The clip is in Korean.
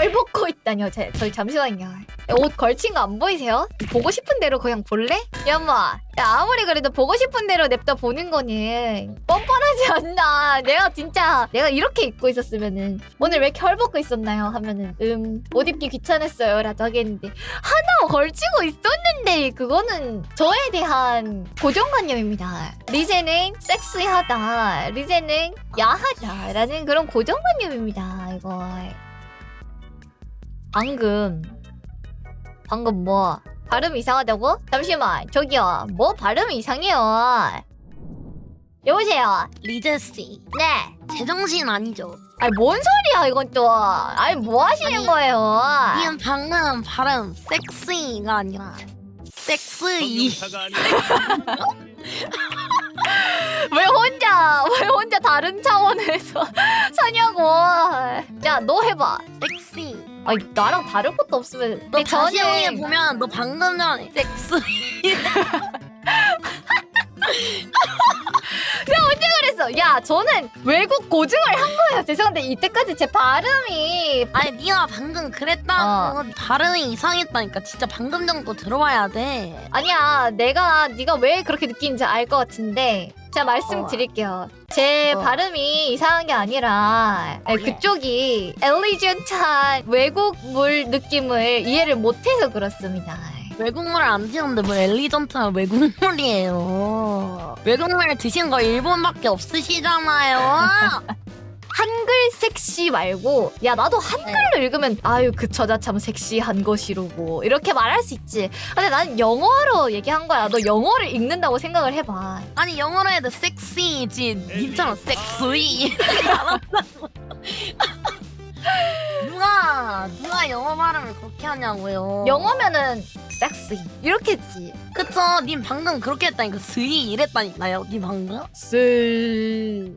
헐벗고 있다뇨. 제, 저희 잠시만요. 옷 걸친 거 안 보이세요? 보고 싶은 대로 그냥 볼래? 야마, 야, 아무리 그래도 보고 싶은 대로 냅다 보는 거는 뻔뻔하지 않나. 내가 진짜 내가 이렇게 입고 있었으면은 오늘 왜 이렇게 헐벗고 있었나요? 하면은 음, 옷 입기 귀찮았어요. 라도 하겠는데 하나 걸치고 있었는데 그거는 저에 대한 고정관념입니다. 리제는 섹시하다. 리제는 야하다라는 그런 고정관념입니다. 이거 방금 방금 뭐 발음 이상하다고? 잠시만 저기요 뭐 발음 이상해요. 여보세요. 리제 씨, 네. 제정신 아니죠? 아니 뭔 소리야 이건 또. 아니 뭐 하시는 아니, 거예요? 지금 방금 발음 섹시가 아니라 섹스이. 왜 혼자 왜 혼자 다른 차원에서 사냐고. 야 너 해봐. 아니 나랑 다를 것도 없으면. 너 다시 저는- 형에 보면 너 방금 전에 섹스. 그랬어. 야 저는 외국 고증을 한 거예요. 죄송한데 이때까지 제 발음이 아니 네가 방금 그랬다고 발음이 이상했다니까 진짜 방금 정도 들어봐야 돼. 아니야. 내가 네가 왜 그렇게 느끼는지 알 것 같은데. 제가 말씀드릴게요. 제 어. 발음이 이상한 게 아니라 아니, 네. 그쪽이 엘리전트한 외국물 느낌을 이해를 못해서 그렇습니다. 외국물 안 드시는데 뭐 엘리전트한 외국물이에요. 외국물 드신 거 일본밖에 없으시잖아요. 섹시 말고 야 나도 한글로 읽으면 아유 그 저자 참 섹시한 것이로고 이렇게 말할 수 있지. 근데 나는 영어로 얘기한 거야. 너 영어를 읽는다고 생각을 해봐. 아니 영어로 해도 섹시지 님처럼 섹스이 누가 누가 영어 발음을 그렇게 하냐고요 영어면은 섹시 이렇게지. 그쵸 님 방금 그렇게 했다니까 스이 이랬다니까요 님 방금 쎄.